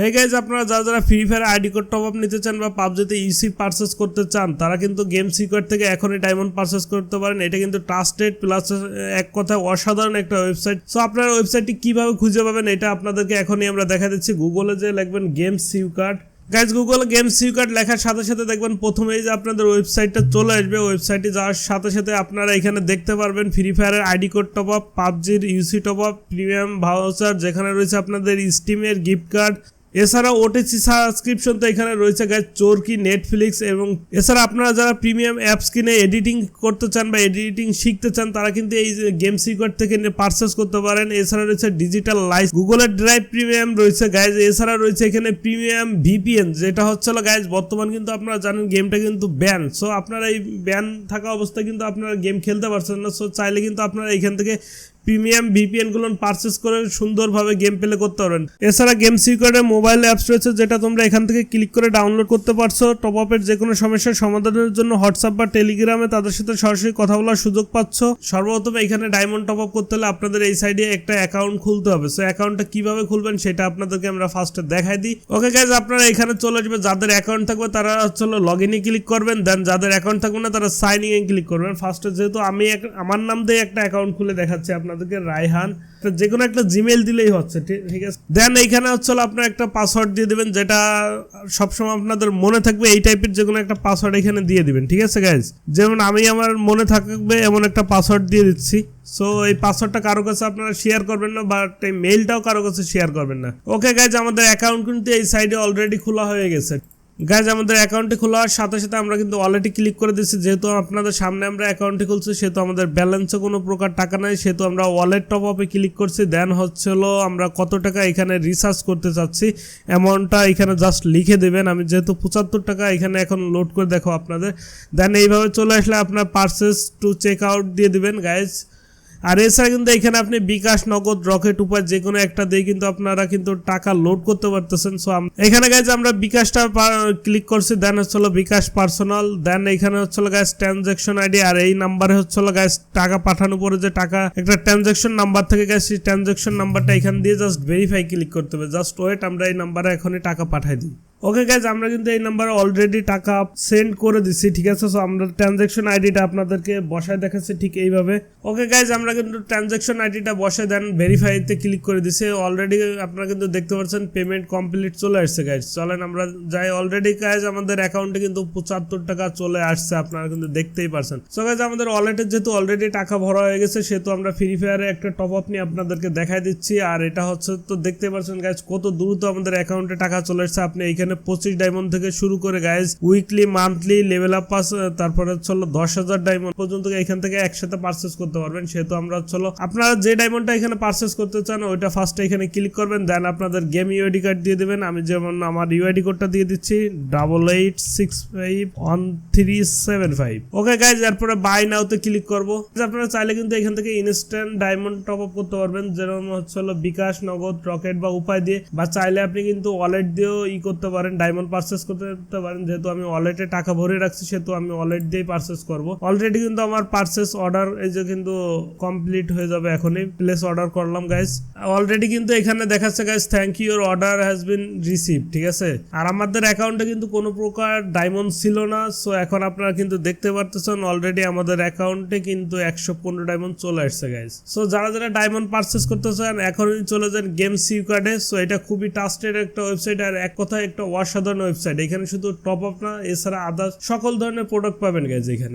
Hey guys আপনারা যারা যারা free fire ID code top up নিতে চান বা পাবজিতে ইসি পারচেস করতে চান, তারা কিন্তু গেম সিকোয়ার থেকে এখনই ডায়মন্ড পারচেস করতে পারেন। এটা কিন্তু ট্রাস্টেড প্লাস এক কথায় অসাধারণ একটা ওয়েবসাইট সো আপনারা ওয়েবসাইটটি কীভাবে খুঁজে পাবেন, এটা আপনাদেরকে এখনই আমরা দেখা দিচ্ছি। গুগলে যে লিখবেন গেম সিউ কার্ড গাইজ গুগল গেম সিউ কার্ড লেখার সাথে সাথে দেখবেন প্রথমেই যে আপনাদের ওয়েবসাইটটা চলে আসবে। ওয়েবসাইটে যাওয়ার সাথে সাথে আপনারা এখানে দেখতে পারবেন ফ্রি ফায়ারের ID code top up পাবজির UC top up premium voucher যেখানে রয়েছে আপনাদের স্টিমের গিফট কার্ড এছাড়া ওটিসি সাবস্ক্রিপশন তো এখানে রয়েছে গাইজ চোরকি নেটফ্লিক্স এবং এছাড়া আপনারা যারা প্রিমিয়াম অ্যাপস কিনে এডিটিং করতে চান বা এডিটিং শিখতে চান, তারা কিন্তু এই গেম সিকোয়ার থেকে পারচেস করতে পারেন। এছাড়া রয়েছে ডিজিটাল লাইফ গুগলের ড্রাইভ প্রিমিয়াম রয়েছে গাইজ এছাড়া রয়েছে এখানে প্রিমিয়াম ভিপিএন যেটা হচ্ছে হলো গাইজ বর্তমান কিন্তু আপনারা জানেন গেমটা কিন্তু ব্যান সো আপনারা এই ব্যান থাকা অবস্থায় কিন্তু আপনারা গেম খেলতে পারছেন না সো চাইলে কিন্তু আপনারা এখান থেকে প্রিমিয়াম ভিপিএনগুলো পারচেস করে সুন্দরভাবে গেম প্লে করতে পারবেন। এছাড়া গেম সিকিউরের মোবাইল অ্যাপস রয়েছে, যেটা তোমরা এখান থেকে ক্লিক করে ডাউনলোড করতে পারছ। টপ আপের যে কোনো সমস্যার সমাধানের জন্য হোয়াটসঅ্যাপ বা টেলিগ্রামে তাদের সাথে সরাসরি কথা বলার সুযোগ পাচ্ছ। সর্বপ্রথম এখানে ডায়মন্ড টপ আপ করতে হলে আপনাদের এই সাইডে একটা অ্যাকাউন্ট খুলতে হবে। সো অ্যাকাউন্টটা কীভাবে খুলবেন সেটা আপনাদেরকে আমরা ফার্স্টে দেখাই দিই। ওকে গাইজ আপনারা এখানে চলে আসবে। যাদের অ্যাকাউন্ট থাকবে, তারা হচ্ছে লগ ইনে ক্লিক করবেন। দেন যাদের অ্যাকাউন্ট থাকবে না, তারা সাইন ইন ক্লিক করবেন। ফার্স্টে যেহেতু আমি আমার নাম দিয়ে একটা অ্যাকাউন্ট খুলে দেখাচ্ছি আপনাদেরকে রায়হান যে কোনো একটা জিমেল দিলেই হচ্ছে, ঠিক আছে? দেন এইখানে হচ্ছে আপনার একটা পাসওয়ার্ড দিয়ে দিবেন, যেটা সবসময় আপনাদের মনে থাকবে, এই টাইপের যে কোনো একটা পাসওয়ার্ড এখানে দিয়ে দিবেন, ঠিক আছে গাইজ যেমন আমি আমার মনে থাকবে এমন একটা পাসওয়ার্ড দিয়ে দিচ্ছি। সো এই পাসওয়ার্ডটা কারও কাছে আপনারা শেয়ার করবেন না বাট এই মেইলটাও কারও কাছে শেয়ার করবেন না। ওকে গাইজ আমাদের অ্যাকাউন্ট কিন্তু এই সাইডে অলরেডি খোলা হয়ে গেছে। গাইজ আমাদের অ্যাকাউন্টে খোলা হওয়ার সাথে সাথে আমরা কিন্তু অলরেডি ক্লিক করে দিচ্ছি যেহেতু আপনাদের সামনে আমরা অ্যাকাউন্টে খুলছি, সেহেতু আমাদের ব্যালেন্সে কোনো প্রকার টাকা নাই, সেহেতু আমরা ওয়ালেট টপ আপে ক্লিক করছি। দেন হচ্ছে আমরা কত টাকা এখানে রিসার্চ করতে চাচ্ছি অ্যামাউন্টটা এখানে জাস্ট লিখে দেবেন। আমি যেহেতু পঁচাত্তর টাকা এখানে এখন লোড করে দেখো আপনাদের। দেন এইভাবে চলে আসলে আপনার পার্সেস টু চেক আউট দিয়ে দিবেন গাইজ আর এছাড়া কিন্তু এখানে আপনি বিকাশ, নগদ, রকেট, উপায় যে কোনো একটা দিয়ে কিন্তু আপনারা কিন্তু টাকা লোড করতে পারতেছেন। সো এখানে গাইজ আমরা বিকাশটা ক্লিক করছি দেন হচ্ছিল বিকাশ পার্সোনাল দেন এখানে হচ্ছিল গাইজ ট্রানজাকশন আইডি আর এই নাম্বারে হচ্ছিল গাইজ টাকা পাঠানোর পরে যে টাকা, একটা ট্রানজাকশন নাম্বার থেকে গাইজ সেই ট্রানজাকশন নাম্বারটা এখান দিয়ে জাস্ট ভেরিফাই ক্লিক করতে হবে। জাস্ট ওয়েট আমরা এই নাম্বারে এখনই টাকা পাঠাই দিই। ওকে গাইজ আমরা কিন্তু এই নাম্বারে অলরেডি টাকা সেন্ড করে দিচ্ছি ঠিক আছে? সো আমরা ট্রানজাকশন আইডিটা আপনাদেরকে বসায় দেখাচ্ছি ঠিক এইভাবে। ওকে গাইজ আমরা কিন্তু ট্রানজাকশন আইডিটা বসে দেন ভেরিফাইতে ক্লিক করে দিছি। অলরেডি আপনারা কিন্তু দেখতে পাচ্ছেন পেমেন্ট কমপ্লিট চলে আসছে গাইজ চলেন, আমরা যাই। অলরেডি গাইজ আমাদের অ্যাকাউন্টে কিন্তু পঁচাত্তর টাকা চলে আসছে, আপনারা কিন্তু দেখতেই পারছেন। সো গাইজ আমাদের ওয়ালেটে যেহেতু অলরেডি টাকা ভরা হয়ে গেছে, সেহেতু আমরা ফ্রি ফায়ারে একটা টপ আপ নিয়ে আপনাদেরকে দেখাই দিচ্ছি। আর এটা হচ্ছে, তো দেখতেই পাচ্ছেন গাইজ কত দ্রুত আমাদের অ্যাকাউন্টে টাকা চলে আসছে। আপনি এখানে পঁচিশ ডায়মন্ড থেকে শুরু করে guys weekly monthly level up pass তারপরে হলো দশ হাজার ডায়মন্ড পর্যন্ত এখান থেকে একসাথে পারচেস করতে পারবেন। সেহেতু আমরা হলো আপনারা যে ডায়মন্ডটা এখানে পারচেস করতে চান, ওইটা ফার্স্টে এখানে ক্লিক করবেন দেন আপনাদের গেম ইউআইডি কার্ড দিয়ে দেবেন। আমি যেমন আমার ইউআইডি কোডটা দিয়ে দিচ্ছি double eight six five one three seven five okay guys এরপরে বাই নাওতে ক্লিক করব। আপনারা চাইলে কিন্তু এখান থেকে ইনস্ট্যান্ট ডায়মন্ড টপ আপ করতে পারবেন, যেরকম হচ্ছে হলো বিকাশ, নগদ রকেট বা উপায় দিয়ে, বা চাইলে আপনি কিন্তু ওয়ালেট দিয়েও ই করতে পারেন। ডায়মন্ড পারচেস করতে পারেন, যেহেতু আমি ওয়ালেটে টাকা ভরে রাখছি, সেহেতু আমি ওয়ালেট দিয়ে পারচেস করব। অলরেডি কিন্তু আমার পারচেস অর্ডার এই যে কিন্তু কমপ্লিট হয়ে যাবে এখনই। প্লেস অর্ডার করলাম গাইস অলরেডি কিন্তু এখানে দেখাচ্ছে guys thank you your order has been receive ঠিক আছে? আর আমাদের অ্যাকাউন্টে কিন্তু কোনো প্রকার ডায়মন্ড ছিল না সো এখন আপনারা কিন্তু দেখতে পারতেছেন অলরেডি আমাদের অ্যাকাউন্টে কিন্তু একশো পনেরো ডায়মন্ড চলে আসছে গাইস সো যারা যারা ডায়মন্ড পারচেস করতে চান, এখনই চলে যান গেম সিউ কার্ডে সো এটা খুবই ট্রাস্টেড একটা ওয়েবসাইট আর এক কথায় একটা অসাধারণ ওয়েবসাইট। এখানে শুধু টপ আপ না, এছাড়া আদার্স সকল ধরনের প্রোডাক্ট পাবেন গাইজ এখানে।